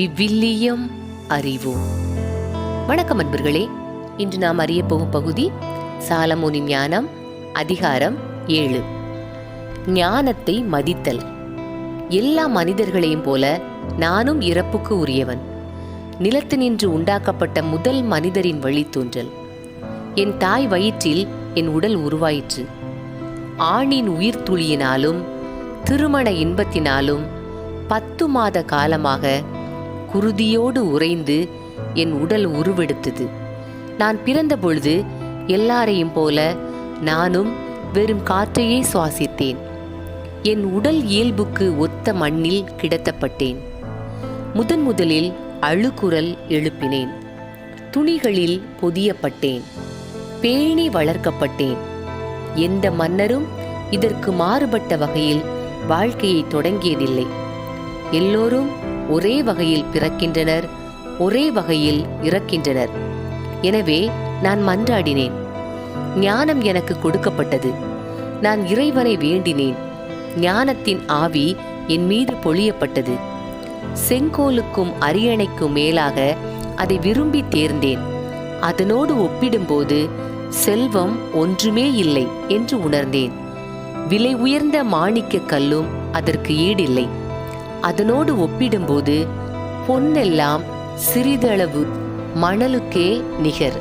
விவிலியம் அறிவோம். வணக்கம் அன்பர்களே. இன்று நாம் அறிய போகும் பகுதி சாலமோனின் ஞானம் அதிகாரம் ஏழு. ஞானத்தை மதித்தல். எல்லா மனிதர்களையும் போல நானும் இறப்புக்கு உரியவன். நிலத்து நின்று உண்டாக்கப்பட்ட முதல் மனிதரின் வழித்தோன்றல் என் தாய் வயிற்றில் என் உடல் உருவாயிற்று. ஆணின் உயிர் துளியினாலும் திருமண இன்பத்தினாலும் பத்து மாத காலமாக குருதியோடு உறைந்து என் உடல் உருவெடுத்தது. நான் பிறந்த பொழுது எல்லாரையும் போல நானும் வெறும் காற்றையே சுவாசித்தேன். என் உடல் இயல்புக்கு ஒத்த மண்ணில் கிடத்தப்பட்டேன். முதன் முதலில் அழுகுரல் எழுப்பினேன். துணிகளில் பொதியப்பட்டேன். பேணி வளர்க்கப்பட்டேன். எந்த மன்னரும் இதற்கு மாறுபட்ட வகையில் வாழ்க்கையை தொடங்கியதில்லை. எல்லோரும் ஒரே வகையில் பிறக்கின்றனர் ஒரே வகையில் இறக்கின்றனர். எனவே நான் மன்றாடினேன். ஞானம் எனக்கு கொடுக்கப்பட்டது. நான் இறைவனை வேண்டினேன். ஞானத்தின் ஆவி என் மீது பொழியப்பட்டது. செங்கோலுக்கும் அரியணைக்கும் மேலாக அதை விரும்பி தேர்ந்தேன். அதனோடு ஒப்பிடும்போது செல்வம் ஒன்றுமே இல்லை என்று உணர்ந்தேன். விலை உயர்ந்த மாணிக்க கல்லும் அதற்கு ஈடில்லை. அதனோடு ஒப்பிடும்போது பொன்னெல்லாம் சிறிதளவு மணலுக்கே நிகர்.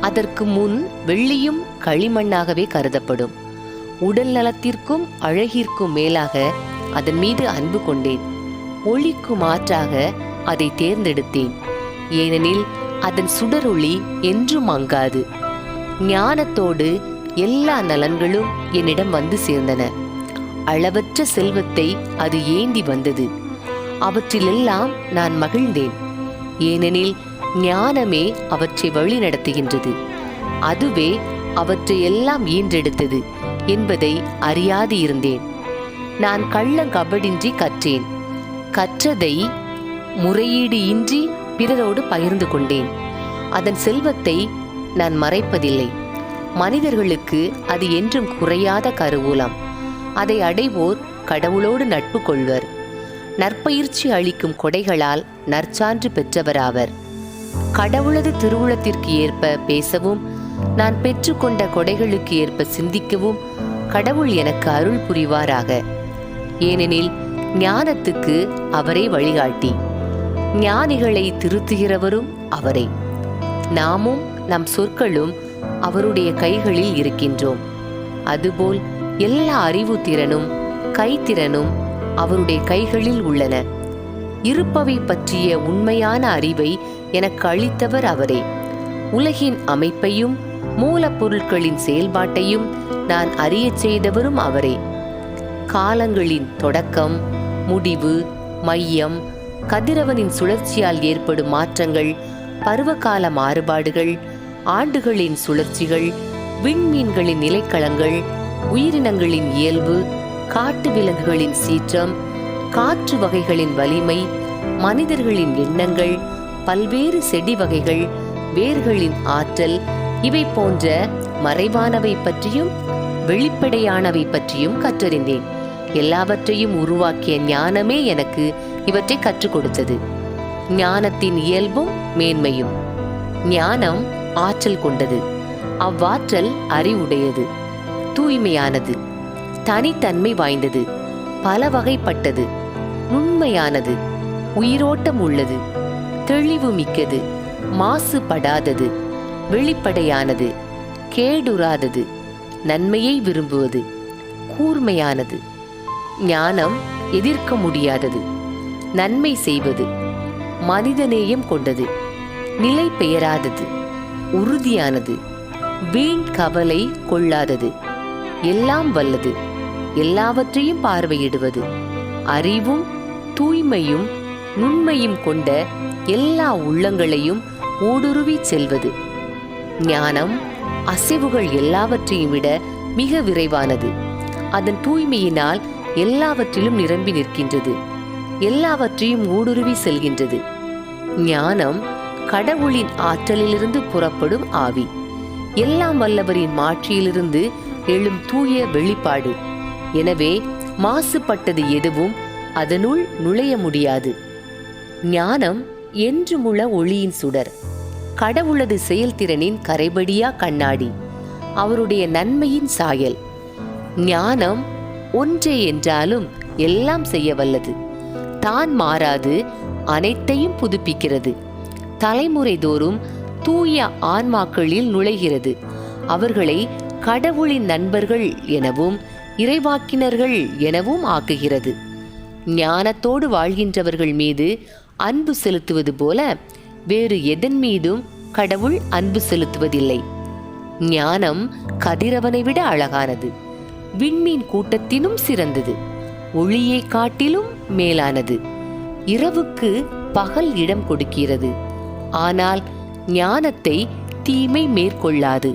அதற்கு முன் வெள்ளியும் களிமண்ணாகவே கருதப்படும். உடல் நலத்திற்கும் அழகிற்கும் மேலாக அதன் மீது அன்பு கொண்டேன். ஒளிக்கு மாற்றாக அதை தேர்ந்தெடுத்தேன். ஏனெனில் அதன் சுடரொளி என்றும் அங்காது. ஞானத்தோடு எல்லா நலன்களும் என்னிடம் வந்து சேர்ந்தன. அளவற்ற செல்வத்தை அது ஏந்தி வந்தது. அவற்றிலெல்லாம் நான் மகிழ்ந்தேன். ஏனெனில் ஞானமே அவற்றை வழி நடத்துகின்றது. அதுவே அவற்றையெல்லாம் ஈன்றெடுத்தது என்பதை அறியாது இருந்தேன். நான் கள்ளங்கபடின்றி கற்றேன். கற்றதை முறையீடு இன்றி பிறரோடு பகிர்ந்து கொண்டேன். அதன் செல்வத்தை நான் மறைப்பதில்லை. மனிதர்களுக்கு அது என்றும் குறையாத கருவூலம். அதை அடைவோர் கடவுளோடு நட்பு கொள்வர் நற்பயிற்சி அளிக்கும் கொடைகளால் நற்சான்று பெற்றவராவர். கடவுளது திருவுளத்திற்கு ஏற்ப பேசவும் நான் பெற்றுக்கொண்ட கொடைகளுக்கு ஏற்ப சிந்திக்கவும் கடவுள் எனக்கு அருள் புரிவாராக. ஏனெனில் ஞானத்துக்கு அவரே வழிகாட்டி. ஞானிகளை திருத்துகிறவரும் அவரே. நாமும் நம் சொற்களும் அவருடைய கைகளில் இருக்கின்றோம். அதுபோல் எல்லா அறிவு திறனும் கைத்திறனும் அவருடைய கைகளில் உள்ளன. இருப்பவை பற்றிய உண்மையான அறிவை எனக்கு அளித்தவர் அவரே. உலகின் அமைப்பையும் மூலப்பொருட்களின் செயல்பாட்டையும் நான் அறியச் செய்தவரும் அவரே. காலங்களின் தொடக்கம் முடிவு மையம் கதிரவனின் சுழற்சியால் ஏற்படும் மாற்றங்கள் பருவகால மாறுபாடுகள் ஆண்டுகளின் சுழற்சிகள் விண்மீன்களின் நிலைக்களங்கள் உயிரினங்களின் இயல்பு காட்டு விலங்குகளின் சீற்றம் காற்று வகைகளின் வலிமை மனிதர்களின் எண்ணங்கள் பல்வேறு செடி வகைகள் வேர்களின் ஆற்றல் இவை போன்ற மறைவானவை பற்றியும் வெளிப்படையானவை பற்றியும் கற்றறிந்தேன். எல்லாவற்றையும் உருவாக்கிய ஞானமே எனக்கு இவற்றை கற்றுக் கொடுத்தது. ஞானத்தின் இயல்பும் மேன்மையும். ஞானம் ஆற்றல் கொண்டது. அவ்வாற்றல் அறிவுடையது. தூய்மையானது தனித்தன்மை வாய்ந்தது பல வகைப்பட்டது நுண்மையானது உயிரோட்டம் உள்ளது தெளிவு மிக்கது மாசுபடாதது வெளிப்படையானது கேடுறாதது நன்மையை விரும்புவது கூர்மையானது ஞானம் எதிர்க்க முடியாதது நன்மை செய்வது மனிதநேயம் கொண்டது நிலை பெயராதது உறுதியானது வீண் கவலை கொள்ளாதது. எல்லாம் வல்லது. எல்லாவற்றையும் பார்வையிடுவது. அறிவும் தூய்மையும் நுண்மையும் கொண்ட எல்லா உள்ளங்களையும் ஊடுருவி செல்வது. ஞானம் அசைவுகள் எல்லாவற்றையும் விட மிக விரைவானது. அதன் தூய்மையினால் எல்லாவற்றிலும் நிரம்பி நிற்கின்றது. எல்லாவற்றையும் ஊடுருவி செல்கின்றது. ஞானம் கடவுளின் ஆற்றலிலிருந்து புறப்படும் ஆவி. எல்லாம் வல்லவரின் மாற்றியிலிருந்து எழும் தூய வெளிப்பாடு. எனவே மாசுபட்டது எதுவும் அதனுள் நுழைய முடியாது. ஞானம் என்றுமுள்ள ஒளியின் சுடர். கடவுளது செயல்திறனின் கரைபடியா கண்ணாடி. அவருடைய நன்மையின் சாயல். ஞானம் ஒன்றே என்றாலும் எல்லாம் செய்ய வல்லது. தான் மாறாது அனைத்தையும் புதுப்பிக்கிறது. தலைமுறை தோறும் தூய ஆன்மாக்களில் நுழைகிறது. அவர்களை கடவுளின் நண்பர்கள் எனவும் இறைவாக்கினர்கள் எனவும் ஆக்குகிறது. ஞானத்தோடு வாழ்கின்றவர்கள் மீது அன்பு செலுத்துவது போல வேறு எதன் மீதும் கடவுள் அன்பு செலுத்துவதில்லை. ஞானம் கதிரவனை விட அழகானது. விண்மீன் கூட்டத்தினும் சிறந்தது. ஒளியை காட்டிலும் மேலானது. இரவுக்கு பகல் இடம் கொடுக்கிறது. ஆனால் ஞானத்தை தீமை மேற்கொள்ளாது.